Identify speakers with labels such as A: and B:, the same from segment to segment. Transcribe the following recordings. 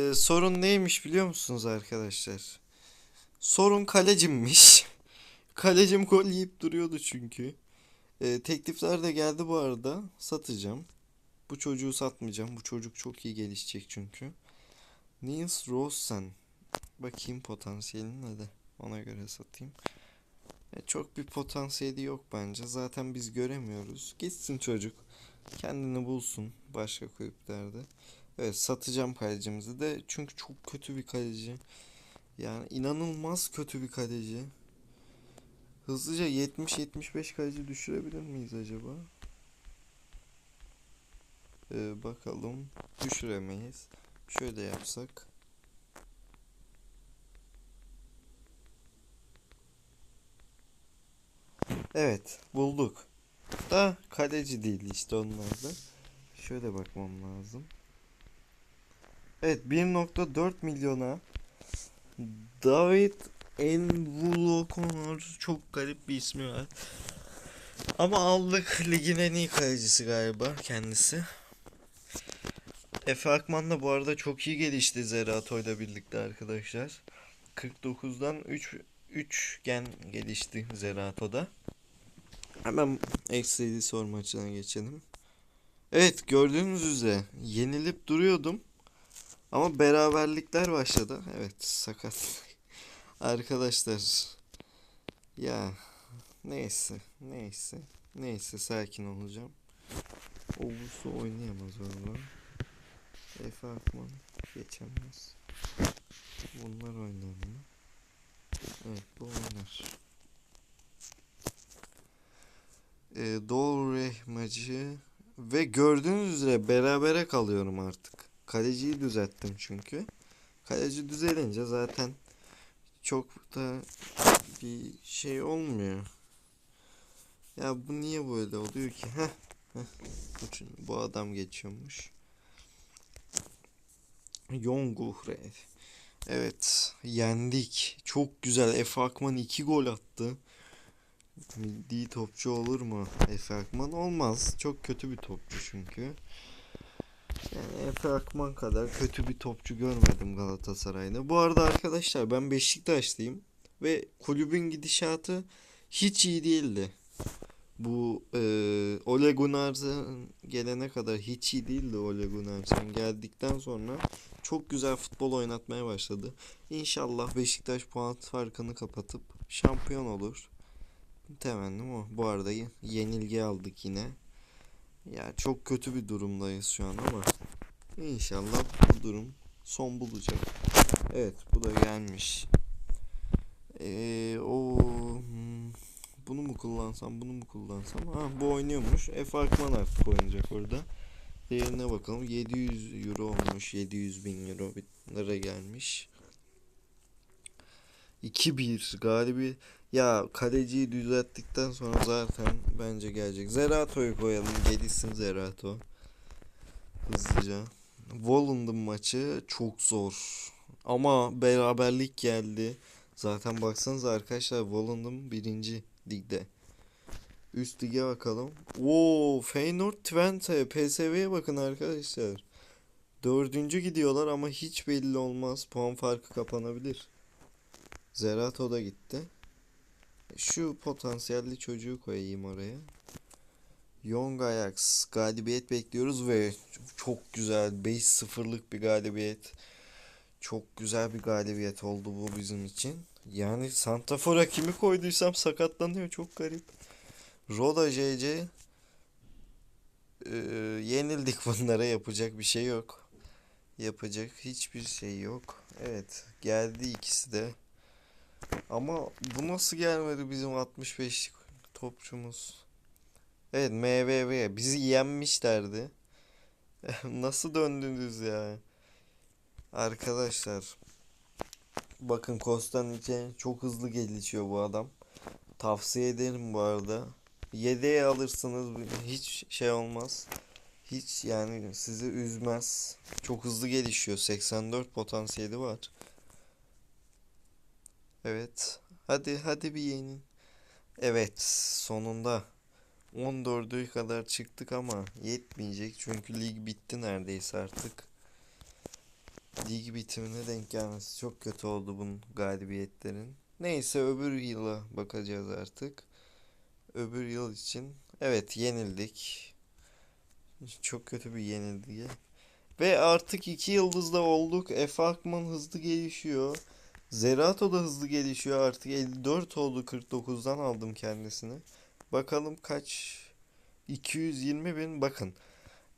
A: Ee, sorun neymiş biliyor musunuz arkadaşlar? Sorun kalecimmiş. Kalecim gol yiyip duruyordu çünkü. Ee, teklifler de geldi bu arada. Satacağım. Bu çocuğu satmayacağım. Bu çocuk çok iyi gelişecek çünkü. Niels Rosen. Bakayım potansiyelin de Ona göre satayım. E, çok bir potansiyeli yok bence. Zaten biz göremiyoruz. Gitsin çocuk. Kendini bulsun başka kulüplerde. Evet satacağım kalecimizi de. Çünkü çok kötü bir kaleci. Yani inanılmaz kötü bir kaleci. Hızlıca 70-75 kaleci düşürebilir miyiz acaba? Ee, bakalım. Düşüremeyiz. Şöyle yapsak. Evet, bulduk. Da kaleci değil işte onlar da. Şöyle bakmam lazım. Evet 1.4 milyona David Envulokonor çok garip bir ismi var. Ama aldık ligin en iyi kalecisi galiba kendisi. Efe Akman da bu arada çok iyi gelişti Zerato ile birlikte arkadaşlar. 49'dan 3 3 gen gelişti Zerato'da. Hemen eksi sor maçına geçelim. Evet gördüğünüz üzere yenilip duruyordum. Ama beraberlikler başladı. Evet sakat. Arkadaşlar ya neyse neyse neyse sakin olacağım. Oğuz'u oynayamaz valla. Efe Akman geçemez. Bunlar oynar mı? Evet bu oynar. Ee, Doğu Rehmacı ve gördüğünüz üzere berabere kalıyorum artık. Kaleciyi düzelttim çünkü. Kaleci düzelince zaten çok da bir şey olmuyor. Ya bu niye böyle oluyor ki? Heh. Bu, adam geçiyormuş. Yonguhre. Evet, yendik. Çok güzel. Efe Akman 2 gol attı. Milli topçu olur mu? Efe Akman olmaz. Çok kötü bir topçu çünkü. Yani Efe Akman kadar kötü bir topçu görmedim Galatasaray'da. Bu arada arkadaşlar ben Beşiktaşlıyım ve kulübün gidişatı hiç iyi değildi. Bu e, Ole Gunnarsson gelene kadar hiç iyi değildi Ole Gunnarsson. Geldikten sonra çok güzel futbol oynatmaya başladı. İnşallah Beşiktaş puan farkını kapatıp şampiyon olur. Temennim o. Bu arada yenilgi aldık yine. Ya çok kötü bir durumdayız şu an ama inşallah bu durum son bulacak. Evet bu da gelmiş. Ee, o hmm, bunu mu kullansam bunu mu kullansam ha bu oynuyormuş. Efe Akman artık oynayacak orada. Değerine bakalım 700 euro olmuş 700 bin euro lira gelmiş. 2-1 galibi ya kaleciyi düzelttikten sonra zaten bence gelecek. Zerato'yu koyalım. Gelişsin Zerato. Hızlıca. Volund'un maçı çok zor. Ama beraberlik geldi. Zaten baksanıza arkadaşlar Volund'un birinci ligde. Üst lige bakalım. Oo, Feyenoord Twente. PSV'ye bakın arkadaşlar. Dördüncü gidiyorlar ama hiç belli olmaz. Puan farkı kapanabilir. Zerato da gitti. Şu potansiyelli çocuğu koyayım oraya. Young Ajax galibiyet bekliyoruz ve çok güzel 5-0'lık bir galibiyet. Çok güzel bir galibiyet oldu bu bizim için. Yani Santrafor'a kimi koyduysam sakatlanıyor çok garip. Roda JC Ee, yenildik bunlara yapacak bir şey yok. Yapacak hiçbir şey yok. Evet geldi ikisi de. Ama bu nasıl gelmedi bizim 65 topçumuz? Evet MVV bizi yenmişlerdi. Nasıl döndünüz ya? Arkadaşlar bakın Kostaniç'e çok hızlı gelişiyor bu adam. Tavsiye ederim bu arada. Yedeğe alırsınız hiç şey olmaz. Hiç yani sizi üzmez. Çok hızlı gelişiyor. 84 potansiyeli var. Evet. Hadi hadi bir yenin. Evet sonunda 14'e kadar çıktık ama yetmeyecek çünkü lig bitti neredeyse artık. lig bitimine denk gelmesi çok kötü oldu bunun galibiyetlerin. Neyse öbür yıla bakacağız artık. Öbür yıl için evet yenildik. Çok kötü bir yenilgi. Ve artık iki yıldızda olduk. Efe Akman hızlı gelişiyor. Zerato da hızlı gelişiyor. Artık 54 oldu 49'dan aldım kendisini. Bakalım kaç? 220 bin bakın.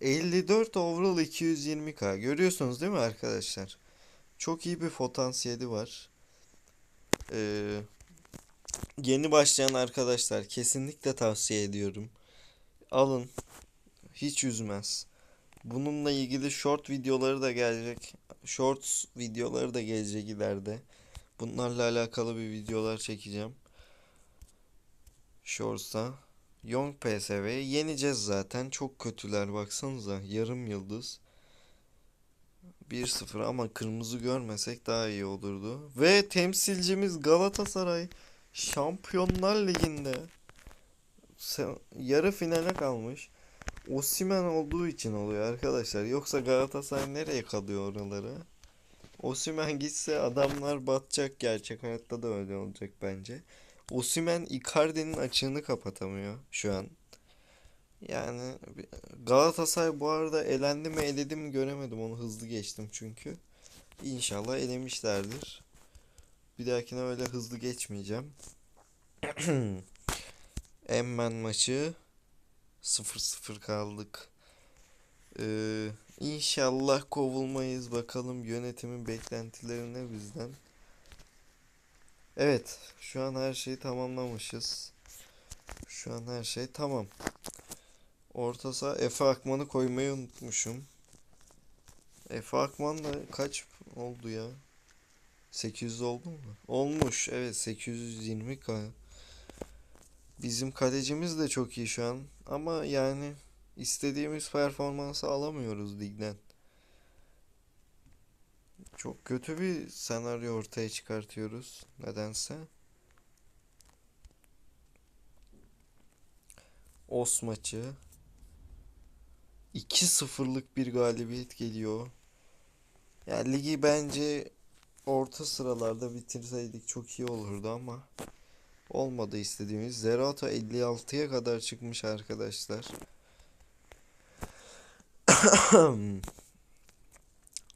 A: 54 overall 220k. Görüyorsunuz değil mi arkadaşlar? Çok iyi bir potansiyeli var. Ee, yeni başlayan arkadaşlar kesinlikle tavsiye ediyorum. Alın. Hiç üzmez. Bununla ilgili short videoları da gelecek. Shorts videoları da gelecek ileride. Bunlarla alakalı bir videolar çekeceğim. Shorts'ta. Young PSV'yi yeneceğiz zaten. Çok kötüler baksanıza. Yarım yıldız. 1-0 ama kırmızı görmesek daha iyi olurdu. Ve temsilcimiz Galatasaray Şampiyonlar Ligi'nde yarı finale kalmış. Osimhen olduğu için oluyor arkadaşlar. Yoksa Galatasaray nereye kalıyor oralara? Osimhen gitse adamlar batacak gerçek hayatta da öyle olacak bence. Osimhen Icardi'nin açığını kapatamıyor şu an. Yani Galatasaray bu arada elendi mi eledi mi göremedim onu hızlı geçtim çünkü. İnşallah elemişlerdir. Bir dahakine öyle hızlı geçmeyeceğim. Emmen maçı 0-0 kaldık. Ee, inşallah kovulmayız. Bakalım yönetimin beklentileri ne bizden. Evet, şu an her şeyi tamamlamışız. Şu an her şey tamam. Orta saha Efe Akman'ı koymayı unutmuşum. Efe Akman da kaç oldu ya? 800 oldu mu? Olmuş. Evet 820k. Bizim kalecimiz de çok iyi şu an. Ama yani istediğimiz performansı alamıyoruz ligden. Çok kötü bir senaryo ortaya çıkartıyoruz. Nedense. Os maçı. 2-0'lık bir galibiyet geliyor. Yani ligi bence orta sıralarda bitirseydik çok iyi olurdu ama olmadı istediğimiz. Zerato 56'ya kadar çıkmış arkadaşlar.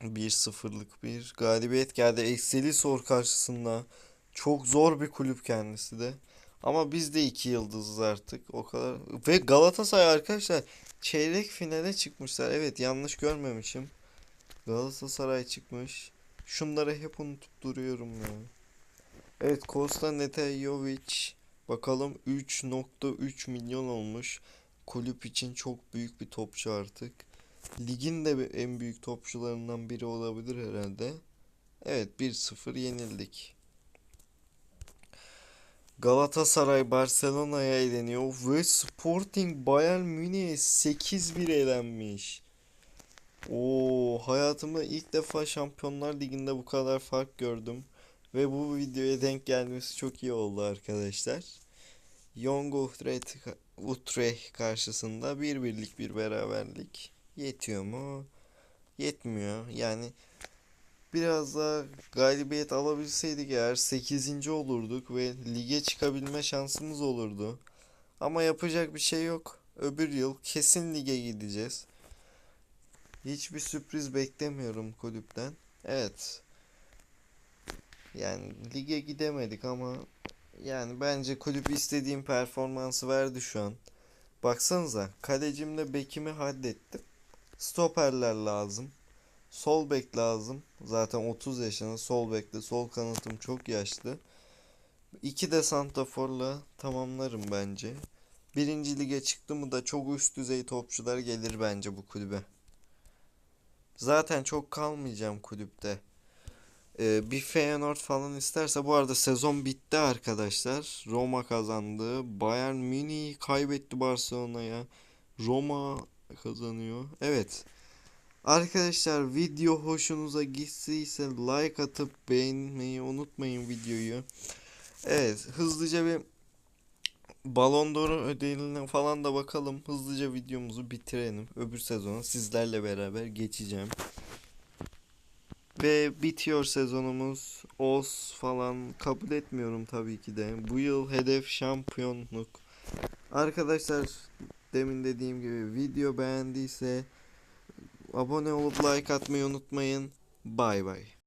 A: 1-0'lık bir galibiyet geldi. Ekseli sor karşısında. Çok zor bir kulüp kendisi de. Ama biz de iki yıldızız artık. O kadar. Ve Galatasaray arkadaşlar çeyrek finale çıkmışlar. Evet yanlış görmemişim. Galatasaray çıkmış. Şunları hep unutup duruyorum ya. Evet Kosta Netejovic bakalım 3.3 milyon olmuş. Kulüp için çok büyük bir topçu artık. Ligin de en büyük topçularından biri olabilir herhalde. Evet 1-0 yenildik. Galatasaray Barcelona'ya eleniyor ve Sporting Bayern Münih'e 8-1 elenmiş. Oo, hayatımda ilk defa Şampiyonlar Ligi'nde bu kadar fark gördüm. Ve bu videoya denk gelmesi çok iyi oldu arkadaşlar. Young Utrecht, Utrecht karşısında bir birlik bir beraberlik. Yetiyor mu? Yetmiyor. Yani biraz daha galibiyet alabilseydik eğer 8. olurduk ve lige çıkabilme şansımız olurdu. Ama yapacak bir şey yok. Öbür yıl kesin lige gideceğiz. Hiçbir sürpriz beklemiyorum kulüpten. Evet. Yani lige gidemedik ama yani bence kulüp istediğim performansı verdi şu an. Baksanıza kalecimle bekimi hallettim. Stoperler lazım. Sol bek lazım. Zaten 30 yaşında sol bekle sol kanatım çok yaşlı. İki de santraforla tamamlarım bence. Birinci lige çıktı mı da çok üst düzey topçular gelir bence bu kulübe. Zaten çok kalmayacağım kulüpte. Ee, bir Feyenoord falan isterse bu arada sezon bitti arkadaşlar. Roma kazandı. Bayern Münih kaybetti Barcelona'ya. Roma kazanıyor. Evet. Arkadaşlar video hoşunuza gittiyse like atıp beğenmeyi unutmayın videoyu. Evet hızlıca bir Ballon d'Or ödülüne falan da bakalım. Hızlıca videomuzu bitirelim. Öbür sezona sizlerle beraber geçeceğim. Ve bitiyor sezonumuz. Os falan kabul etmiyorum tabii ki de. Bu yıl hedef şampiyonluk. Arkadaşlar demin dediğim gibi video beğendiyse abone olup like atmayı unutmayın. Bay bay.